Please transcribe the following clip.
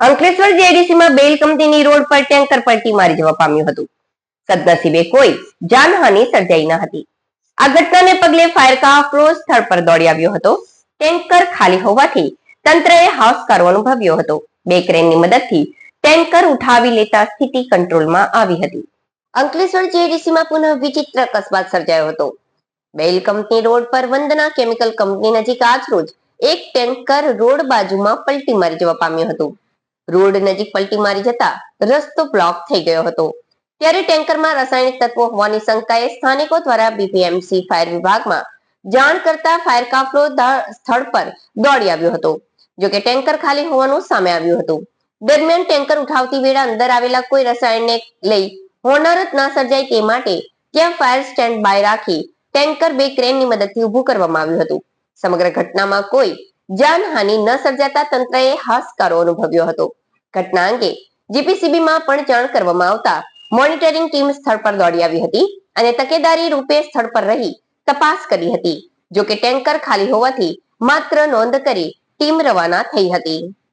અંકલેશ્વર જેડીસીમાં બેલ કંપનીની રોડ પર ટેન્કર પલટી મારી જવા પામ્યું હતું. સદનસીબે કોઈ જાનહાનિ સર્જાઈ ન હતી. આ ઘટનાને પગલે ફાયર કાફલો સ્થળ પર દોડી આવ્યો હતો. ટેન્કર ખાલી હોવાથી તંત્રએ હાશકારો અનુભવ્યો હતો. બે ક્રેનની મદદથી ટેન્કર ઉઠાવી લેતા સ્થિતિ કંટ્રોલમાં આવી હતી. અંકલેશ્વર જેડીસીમાં પુનઃ વિચિત્ર અકસ્માત સર્જાયો હતો. બેલ કંપની રોડ પર વંદના કેમિકલ કંપની નજીક આજ રોજ એક ટેન્કર રોડ બાજુમાં પલટી મારી જવા પામ્યું હતું. રોડ નજીક પલટી મારી જતા રસ્તો બ્લોક થઈ ગયો હતો. ત્યારે ટેન્કરમાં રાસાયણિક તત્વો હોવાની શંકાએ સ્થાનિકો દ્વારા બીપીએમસી ફાયર વિભાગમાં જાણ કરતા ફાયર કાફલો સ્થળ પર દોડી આવ્યો હતો જોકે ટેન્કર ખાલી હોવાનું સામે આવ્યું હતું. દરમિયાન ટેન્કર ઉઠાવતી વેળા અંદર આવેલા કોઈ રસાયણને લઈ હોનારત ના સર્જાય તે માટે ત્યાં ફાયર સ્ટેન્ડ બાય રાખી ટેન્કર બે ક્રેનની મદદથી ઊભું કરવામાં આવ્યું હતું. સમગ્ર ઘટનામાં કોઈ જાનહાનિ ન સર્જાતા તંત્રએ હાશકારો અનુભવ્યો હતો. ઘટના અંગે જીપીસીબી માં પણ જાણ કરવામાં આવતા મોનિટરિંગ ટીમ સ્થળ પર દોડી આવી હતી અને તકેદારી રૂપે સ્થળ પર રહી તપાસ કરી હતી જો કે ટેન્કર ખાલી હોવાથી માત્ર નોંધ કરી ટીમ રવાના થઈ હતી.